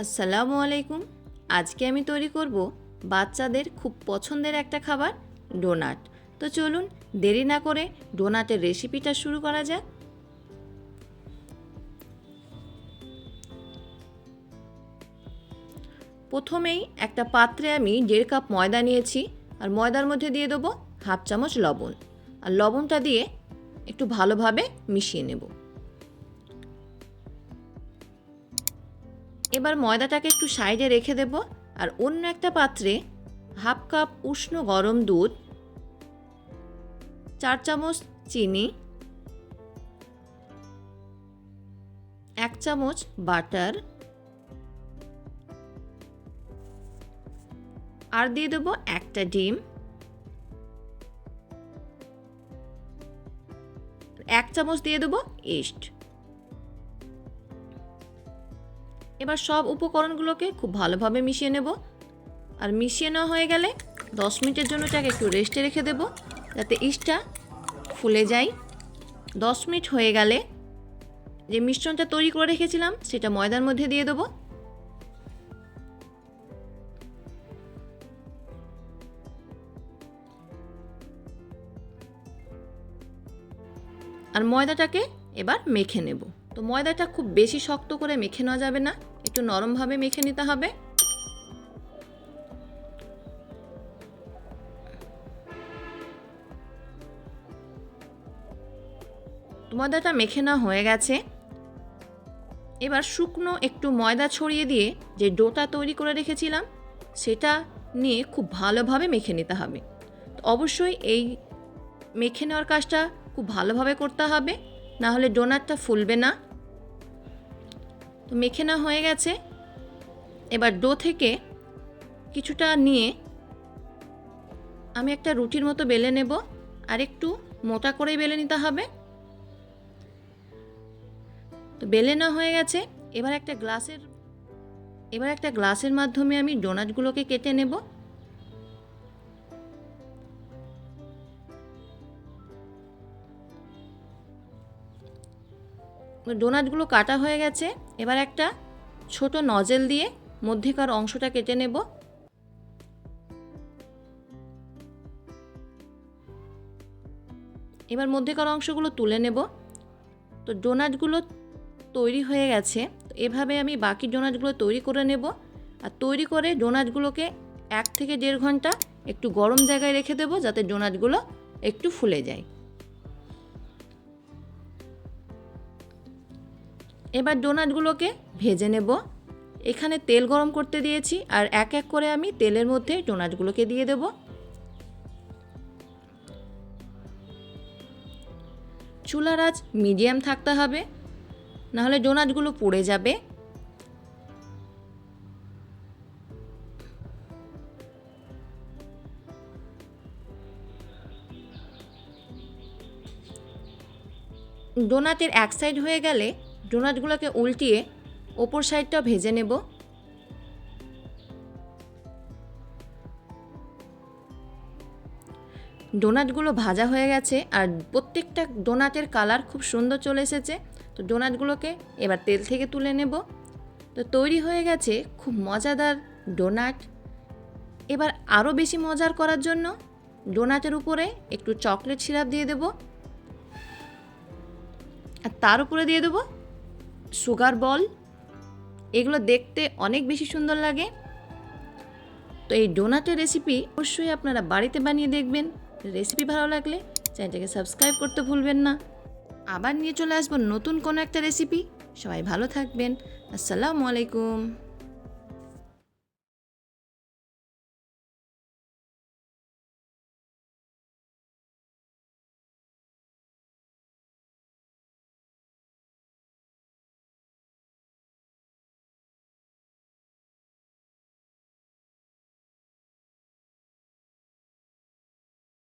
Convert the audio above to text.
আসসালামু আলাইকুম। আজকে আমি তৈরি করব বাচ্চাদের খুব পছন্দের একটা খাবার, ডোনাট। তো চলুন দেরি না করে ডোনাটের রেসিপিটা শুরু করা যাক। প্রথমেই একটা পাত্রে আমি দেড় কাপ ময়দা নিয়েছি, আর ময়দার মধ্যে দিয়ে দেবো হাফ চামচ লবণ। আর লবণটা দিয়ে একটু ভালোভাবে মিশিয়ে নেব। এবার ময়দাটাকে একটু সাইডে রেখে দেব আর অন্য একটা পাত্রে হাফ কাপ উষ্ণ গরম দুধ, চার চামচ চিনি, এক চামচ বাটার, আর দিয়ে দেবো একটা ডিম, এক চামচ দিয়ে দেবো ইস্ট। এবার সব উপকরণগুলোকে খুব ভালোভাবে মিশিয়ে নেব। আর মিশিয়ে নেওয়া হয়ে গেলে দশ মিনিটের জন্য এটাকে একটু রেস্টে রেখে দেব, যাতে ইস্টটা ফুলে যায়। দশ মিনিট হয়ে গেলে যে মিশ্রণটা তৈরি করে রেখেছিলাম, সেটা ময়দার মধ্যে দিয়ে দেবো। আর ময়দাটাকে এবার মেখে নেব। তো ময়দাটা খুব বেশি শক্ত করে মেখে নেওয়া যাবে না। একটু নরমভাবে মেখে নিতে হবে। ময়দাটা মেখে নেওয়া হয়ে গেছে। এবার শুকনো একটু ময়দা ছড়িয়ে দিয়ে যে ডোটা তৈরি করে রেখেছিলাম, সেটা নিয়ে খুব ভালোভাবে মেখে নিতে হবে। তো অবশ্যই এই মেখে নেওয়ার কাজটা খুব ভালোভাবে করতে হবে, না হলে ডোনাটটা ফুলবে না। তো মেখে না হয়ে গেছে। এবার ডো থেকে কিছুটা নিয়ে আমি একটা রুটির মতো বেলে নেব আর একটু মোটা করেই বেলে নিতে হবে। তো বেলে না হয়ে গেছে। এবার একটা গ্লাসের, এবার একটা গ্লাসের মাধ্যমে আমি ডোনাটগুলোকে কেটে নেব। ডোনাটগুলো কাটা হয়ে গেছে। এবার একটা ছোট নজেল দিয়ে মধ্যেকার অংশটা কেটে নেব। এবার মধ্যেকার অংশগুলো তুলে নেব। তো ডোনাটগুলো তৈরি হয়ে গেছে। তো এভাবে আমি বাকি ডোনাটগুলো তৈরি করে নেব। আর তৈরি করে ডোনাটগুলোকে এক থেকে দেড় ঘণ্টা একটু গরম জায়গায় রেখে দেবো, যাতে ডোনাটগুলো একটু ফুলে যায়। এবার ডোনাটগুলোকে ভেজে নেব। এখানে তেল গরম করতে দিয়েছি আর এক এক করে আমি তেলের মধ্যে ডোনাটগুলোকে দিয়ে দেব। চুলার আজ মিডিয়াম থাকতে হবে, নাহলে ডোনাটগুলো পুড়ে যাবে। ডোনাটের এক সাইড হয়ে গেলে ডোনাটগুলোকে উল্টিয়ে ওপর সাইডটা ভেজে নেব। ডোনাটগুলো ভাজা হয়ে গেছে আর প্রত্যেকটা ডোনাটের কালার খুব সুন্দর চলে এসেছে। তো ডোনাটগুলোকে এবার তেল থেকে তুলে নেব। তো তৈরি হয়ে গেছে খুব মজাদার ডোনাট। এবার আরও বেশি মজার করার জন্য ডোনাটের উপরে একটু চকলেট সিরাপ দিয়ে দেব। আর তার উপরে দিয়ে দেবো সুগার বল, এগুলো দেখতে অনেক বেশি সুন্দর লাগে। তো এই ডোনাটের রেসিপি অবশ্যই আপনারা বাড়িতে বানিয়ে দেখবেন। রেসিপি ভালো লাগলে চ্যানেলটাকে সাবস্ক্রাইব করতে ভুলবেন না। আবার নিয়ে চলে আসব নতুন কোনো একটা রেসিপি সবাই ভালো থাকবেন। আসসালামু আলাইকুম।